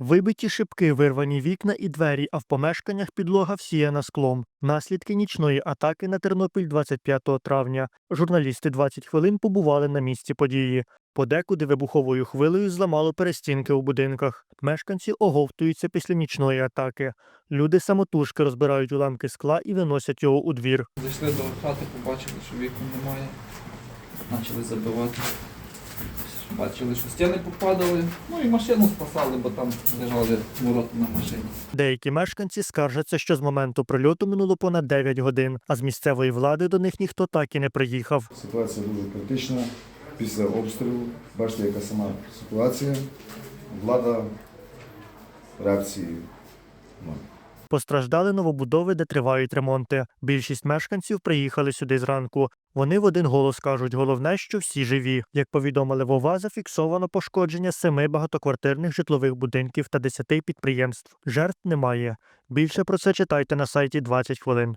Вибиті шибки, вирвані вікна і двері, а в помешканнях підлога всіяна склом. Наслідки нічної атаки на Тернопіль 25 травня. Журналісти 20 хвилин побували на місці події. Подекуди вибуховою хвилею зламало перестінки у будинках. Мешканці оговтуються після нічної атаки. Люди самотужки розбирають уламки скла і виносять його у двір. Зайшли до хати, побачили, що вікон немає. Почали забивати. Бачили, що стіни попадали. Ну і машину спасали, бо там лежали ворота на машині. Деякі мешканці скаржаться, що з моменту прильоту минуло понад 9 годин, а з місцевої влади до них ніхто так і не приїхав. Ситуація дуже критична. Після обстрілу, бачите, яка сама ситуація. Влада реакції. Постраждали новобудови, де тривають ремонти. Більшість мешканців приїхали сюди зранку. Вони в один голос кажуть, головне, що всі живі. Як повідомили в ОВА, зафіксовано пошкодження семи багатоквартирних житлових будинків та десяти підприємств. Жертв немає. Більше про це читайте на сайті 20 хвилин.